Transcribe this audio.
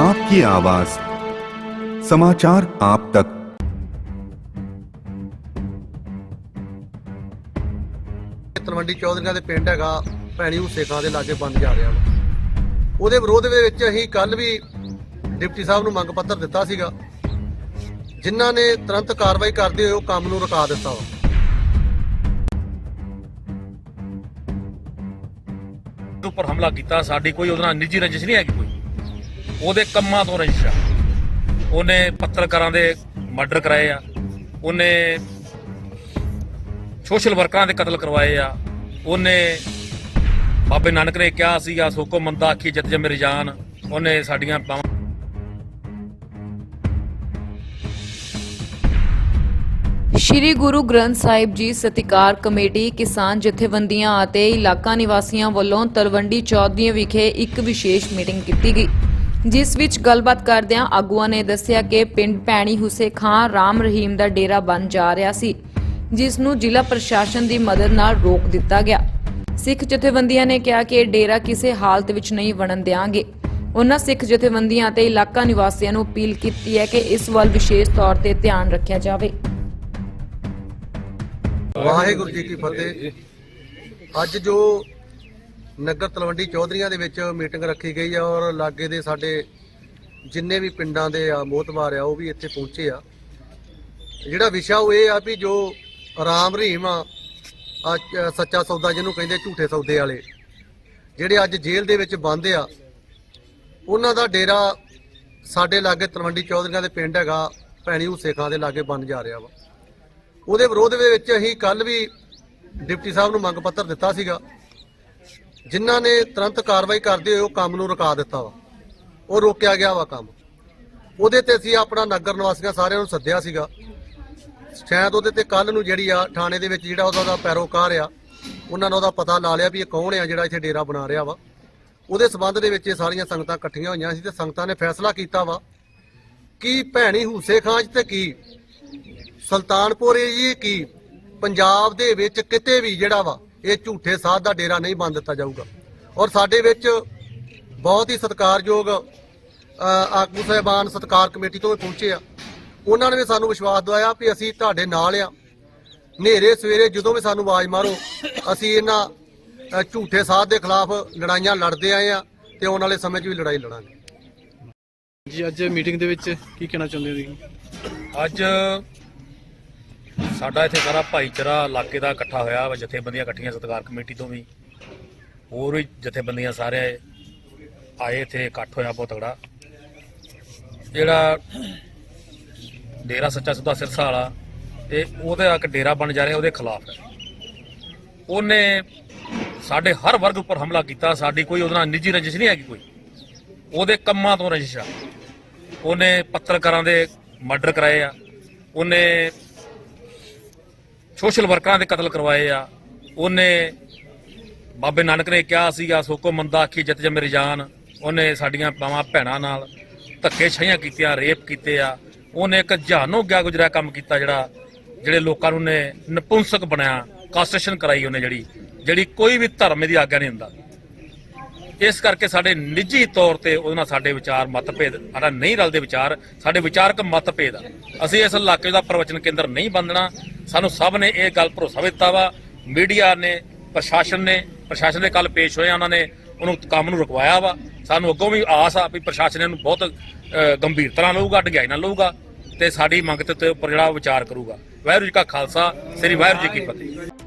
आपकी आवाज समाचार आप तक ਤਲਵੰਡੀ ਚੌਧਰੀਆਂ ਦੇ ਪਿੰਡ ਹੈਗਾ ਭੈਣੀ ਹੁਸੇ ਖਾਂ ਦੇ ਲਾਗੇ ਬੰਦ ਜਾ ਰਿਹਾ ਵਾ ਉਹਦੇ ਵਿਰੋਧ ਦੇ ਵਿੱਚ ਅਸੀਂ ਕੱਲ ਵੀ ਡਿਪਟੀ ਸਾਹਿਬ ਨੂੰ ਮੰਗ ਪੱਤਰ ਦਿੱਤਾ ਸੀਗਾ ਜਿਨ੍ਹਾਂ ਨੇ ਤੁਰੰਤ ਕਾਰਵਾਈ ਕਰਦੇ ਹੋਏ ਉਹ ਕੰਮ ਨੂੰ ਰੁਕਾ ਦਿੱਤਾ ਵਾ ਦੇ ਉੱਪਰ ਹਮਲਾ ਕੀਤਾ ਸਾਡੀ ਕੋਈ ਉਹਦੇ ਨਾਲ ਨਿੱਜੀ ਰੰਜਿਸ਼ ਨਹੀਂ ਹੈਗੀ ਕੋਈ ਉਹਦੇ ਕੰਮਾਂ ਤੋਂ ਰੰਜਿਸ਼ ਆ। ਉਹਨੇ ਪੱਤਰਕਾਰਾਂ ਦੇ ਮਰਡਰ ਕਰਾਏ ਆ। ਉਹਨੇ ਸੋਸ਼ਲ ਵਰਕਰਾਂ ਦੇ ਕਤਲ ਕਰਵਾਏ ਆ। ਉਹਨੇ ਬਾਬੇ ਨਾਨਕ ਨੇ ਕਿਹਾ ਸੀਗਾ, ਸੋਕੋ ਮੰਦਾ ਆਖੀ ਜਦ ਜਦ ਮੇਰੀ ਉਹਨੇ ਸਾਡੀਆਂ ਸ਼੍ਰੀ ਗੁਰੂ ਗ੍ਰੰਥ ਸਾਹਿਬ ਜੀ ਸਤਿਕਾਰ ਕਮੇਟੀ, ਕਿਸਾਨ ਜਥੇਬੰਦੀਆਂ ਅਤੇ ਇਲਾਕਾ ਨਿਵਾਸੀਆਂ ਵੱਲੋਂ ਤਲਵੰਡੀ ਚੌਧਰੀ ਵਿਖੇ ਇੱਕ ਵਿਸ਼ੇਸ਼ ਮੀਟਿੰਗ ਕੀਤੀ ਗਈ। ਜਿਸ ਵਿੱਚ ਗੱਲਬਾਤ ਕਰਦਿਆਂ ਆਗੂਆਂ ਨੇ ਦੱਸਿਆ ਕਿ ਪਿੰਡ ਭੈਣੀ ਹੁਸੇ ਖਾਂ ਰਾਮ ਰਹੀਮ ਦਾ ਡੇਰਾ ਬਣ ਜਾ ਰਿਹਾ ਸੀ, ਜਿਸ ਨੂੰ ਜ਼ਿਲ੍ਹਾ ਪ੍ਰਸ਼ਾਸਨ ਦੀ ਮਦਦ ਨਾਲ ਰੋਕ ਦਿੱਤਾ ਗਿਆ। ਸਿੱਖ ਜਥੇਬੰਦੀਆਂ ਨੇ ਕਿਹਾ ਕਿ ਇਹ ਡੇਰਾ ਕਿਸੇ ਹਾਲਤ ਵਿੱਚ ਨਹੀਂ ਬਣਨ ਦਿਆਂਗੇ। ਉਹਨਾਂ ਸਿੱਖ ਜਥੇਬੰਦੀਆਂ ਅਤੇ ਇਲਾਕਾ ਨਿਵਾਸੀਆਂ ਨੂੰ ਅਪੀਲ ਕੀਤੀ ਹੈ ਕਿ ਇਸ ਵੱਲ ਵਿਸ਼ੇਸ਼ ਤੌਰ ਤੇ ਧਿਆਨ ਰੱਖਿਆ ਜਾਵੇ। ਵਾਹਿਗੁਰੂ ਜੀ ਕੀ ਫਤਿਹ। ਅੱਜ ਜੋ ਨਗਰ ਤਲਵੰਡੀ ਚੌਧਰੀਆਂ ਦੇ ਵਿੱਚ ਮੀਟਿੰਗ ਰੱਖੀ ਗਈ ਆ ਔਰ ਲਾਗੇ ਦੇ ਸਾਡੇ ਜਿੰਨੇ ਵੀ ਪਿੰਡਾਂ ਦੇ ਆ, ਮੋਤਬਾਰ ਆ, ਉਹ ਵੀ ਇੱਥੇ ਪਹੁੰਚੇ ਆ। ਜਿਹੜਾ ਵਿਸ਼ਾ ਉਹ ਇਹ ਆ ਵੀ ਜੋ ਰਾਮ ਰਹੀਮ ਆ ਸੱਚਾ ਸੌਦਾ ਜਿਹਨੂੰ ਕਹਿੰਦੇ ਝੂਠੇ ਸੌਦੇ ਵਾਲੇ, ਜਿਹੜੇ ਅੱਜ ਜੇਲ੍ਹ ਦੇ ਵਿੱਚ ਬੰਦ ਆ, ਉਹਨਾਂ ਦਾ ਡੇਰਾ ਸਾਡੇ ਲਾਗੇ ਤਲਵੰਡੀ ਚੌਧਰੀਆਂ ਦੇ ਪਿੰਡ ਹੈਗਾ, ਭੈਣੀ ਹੁਸੇਖਾਂ ਦੇ ਲਾਗੇ ਬੰਦ ਜਾ ਰਿਹਾ ਵਾ। ਉਹਦੇ ਵਿਰੋਧ ਦੇ ਵਿੱਚ ਅਸੀਂ ਕੱਲ ਵੀ ਡਿਪਟੀ ਸਾਹਿਬ ਨੂੰ ਮੰਗ ਪੱਤਰ ਦਿੱਤਾ ਸੀਗਾ। ਜਿਨ੍ਹਾਂ ਨੇ ਤੁਰੰਤ ਕਾਰਵਾਈ ਕਰਦੇ ਹੋਏ ਉਹ ਕੰਮ ਨੂੰ ਰੁਕਾ ਦਿੱਤਾ ਵਾ। ਉਹ ਰੋਕਿਆ ਗਿਆ ਵਾ ਕੰਮ। ਉਹਦੇ ਤੇ ਅਸੀਂ ਆਪਣਾ ਨਗਰ ਨਿਵਾਸੀਆਂ ਸਾਰਿਆਂ ਨੂੰ ਸੱਦਿਆ ਸੀਗਾ। ਸ਼ਾਇਦ ਉਹਦੇ ਤੇ ਕੱਲ ਨੂੰ ਜਿਹੜੀ ਆ ਥਾਣੇ ਦੇ ਵਿੱਚ ਜਿਹੜਾ ਉਹਦਾ ਦਾ ਪੈਰੋਕਾਰ ਆ, ਉਹਨਾਂ ਨੇ ਉਹਦਾ ਪਤਾ ਲਾ ਲਿਆ ਵੀ ਇਹ ਕੌਣ ਆ ਜਿਹੜਾ ਇੱਥੇ ਡੇਰਾ ਬਣਾ ਰਿਹਾ ਵਾ। ਉਹਦੇ ਸਬੰਧ ਦੇ ਵਿੱਚ ਇਹ ਸਾਰੀਆਂ ਸੰਗਤਾਂ ਇਕੱਠੀਆਂ ਹੋਈਆਂ ਸੀ ਤੇ ਸੰਗਤਾਂ ਨੇ ਫੈਸਲਾ ਕੀਤਾ ਵਾ ਕਿ ਭੈਣੀ ਹੂਸੇ ਖਾਂ 'ਚ ਤੇ ਕੀ? ਸੁਲਤਾਨਪੁਰ ਇਹ ਕੀ? ਪੰਜਾਬ ਦੇ ਵਿੱਚ ਕਿਤੇ ਵੀ ਜਿਹੜਾ ਵਾ ਇਹ ਝੂਠੇ ਸਾਧ ਦਾ ਡੇਰਾ ਨਹੀਂ ਬੰਦ ਦਿੱਤਾ ਜਾਊਗਾ। ਔਰ ਸਾਡੇ ਵਿੱਚ ਬਹੁਤ ਹੀ ਸਤਿਕਾਰਯੋਗ ਆਗੂ ਸਾਹਿਬਾਨ ਸਤਿਕਾਰ ਕਮੇਟੀ ਤੋਂ ਵੀ ਪਹੁੰਚੇ ਆ। ਉਹਨਾਂ ਨੇ ਵੀ ਸਾਨੂੰ ਵਿਸ਼ਵਾਸ ਦਿਵਾਇਆ ਵੀ ਅਸੀਂ ਤੁਹਾਡੇ ਨਾਲ ਆ। ਹਨੇਰੇ ਸਵੇਰੇ ਜਦੋਂ ਵੀ ਸਾਨੂੰ ਆਵਾਜ਼ ਮਾਰੋ ਅਸੀਂ ਇਹਨਾਂ ਝੂਠੇ ਸਾਧ ਦੇ ਖਿਲਾਫ ਲੜਾਈਆਂ ਲੜਦੇ ਆਏ ਆ ਤੇ ਆਉਣ ਵਾਲੇ ਸਮੇਂ 'ਚ ਵੀ ਲੜਾਈ ਲੜਾਂਗੇ। ਜੀ ਅੱਜ ਮੀਟਿੰਗ ਦੇ ਵਿੱਚ ਕੀ ਕਹਿਣਾ ਚਾਹੁੰਦੇ ਹੋ ਤੁਸੀਂ? ਅੱਜ ਸਾਡਾ ਇੱਥੇ ਸਾਰਾ ਭਾਈਚਾਰਾ ਇਲਾਕੇ ਦਾ ਇਕੱਠਾ ਹੋਇਆ ਵਾ, ਜਥੇਬੰਦੀਆਂ ਇਕੱਠੀਆਂ, ਸਤਿਕਾਰ ਕਮੇਟੀ ਤੋਂ ਵੀ। ਹੋਰ ਵੀ ਜਥੇਬੰਦੀਆਂ ਸਾਰੇ ਆਏ ਇੱਥੇ, ਇਕੱਠ ਹੋਇਆ ਬਹੁਤ ਤਗੜਾ ਜਿਹੜਾ ਡੇਰਾ ਸੱਚਾ ਸੁਦਾ ਸਿਰਸਾ ਵਾਲਾ ਇਹ ਉਹਦਾ ਇੱਕ ਡੇਰਾ ਬਣ ਜਾ ਰਿਹਾ, ਉਹਦੇ ਖਿਲਾਫ ਹੈ। ਉਹਨੇ ਸਾਡੇ ਹਰ ਵਰਗ ਉੱਪਰ ਹਮਲਾ ਕੀਤਾ, ਸਾਡੀ ਕੋਈ ਉਹਦੇ ਨਾਲ ਨਿੱਜੀ ਰੰਜਿਸ਼ ਨਹੀਂ ਹੈਗੀ ਕੋਈ। ਉਹਦੇ ਕੰਮਾਂ ਤੋਂ ਰੰਜਿਸ਼ ਆ। ਉਹਨੇ ਪੱਤਰਕਾਰਾਂ ਦੇ ਮਰਡਰ ਕਰਾਏ ਆ। ਉਹਨੇ ਸੋਸ਼ਲ ਵਰਕਰਾਂ ਦੇ ਕਤਲ ਕਰਵਾਏ ਆ। ਉਹਨੇ ਬਾਬੇ ਨਾਨਕ ਨੇ ਕਿਹਾ ਸੀਗਾ, ਸੋਕੋ ਮੰਦਾ ਆਖੀ ਜਿੱਤ ਜਾ ਮੇਰੇ ਜਾਨ। ਉਹਨੇ ਸਾਡੀਆਂ ਬਾਵਾਂ ਭੈਣਾਂ ਨਾਲ ਧੱਕੇ ਛਾਈਆਂ ਕੀਤੀਆਂ, ਰੇਪ ਕੀਤੇ ਆ। ਉਹਨੇ ਇੱਕ ਜਹਾਨੋਂ ਗਿਆ ਗੁਜਰਿਆ ਕੰਮ ਕੀਤਾ ਜਿਹੜਾ, ਜਿਹੜੇ ਲੋਕਾਂ ਨੂੰ ਨੇ ਨਪੁੰਸਕ ਬਣਾਇਆ ਕਾਸਟੇਸ਼ਨ ਕਰਾਈ ਉਹਨੇ ਜਿਹੜੀ ਜਿਹੜੀ ਕੋਈ ਵੀ ਧਰਮ ਦੀ ਆਗਿਆ ਨਹੀਂ ਹੁੰਦਾ ਇਸ ਕਰਕੇ ਸਾਡੇ ਨਿੱਜੀ ਤੌਰ ਤੇ ਉਹਦੇ ਨਾਲ ਸਾਡੇ ਵਿਚਾਰ ਮਤਭੇਦ, ਸਾਡਾ ਨਹੀਂ ਰਲਦੇ ਵਿਚਾਰ, ਸਾਡੇ ਵਿਚਾਰਕ ਮਤਭੇਦ ਆ। ਅਸੀਂ ਇਸ ਇਲਾਕੇ ਦਾ ਪ੍ਰਵਚਨ ਕੇਂਦਰ ਨਹੀਂ ਬੰਦਣਾ ਸਾਨੂੰ ਸਭ ਨੇ ਇਹ ਗੱਲ ਭਰੋਸਾ ਦਿੱਤਾ ਵਾ। ਮੀਡੀਆ ਨੇ, ਪ੍ਰਸ਼ਾਸਨ ਨੇ, ਪ੍ਰਸ਼ਾਸਨ ਦੇ ਕੱਲ ਪੇਸ਼ ਹੋਏ ਉਹਨਾਂ ਨੇ ਉਹਨੂੰ ਕੰਮ ਨੂੰ ਰੁਕਵਾਇਆ ਵਾ। ਸਾਨੂੰ ਅੱਗੋਂ ਵੀ ਆਸ ਆ ਵੀ ਪ੍ਰਸ਼ਾਸਨ ਇਹਨੂੰ ਬਹੁਤ ਗੰਭੀਰਤਾ ਨਾਲ ਲਊਗਾ, ਡਗਿਆਈ ਨਾਲ ਲਊਗਾ ਤੇ ਸਾਡੀ ਮੰਗ ਤੇ ਉੱਪਰ ਜਿਹੜਾ ਵਿਚਾਰ ਕਰੂਗਾ। ਵਾਹਿਗੁਰੂ ਜੀ ਕਾ ਖਾਲਸਾ, ਸ੍ਰੀ ਵਾਹਿਗੁਰੂ ਜੀ ਕੀ ਫਤਿਹ।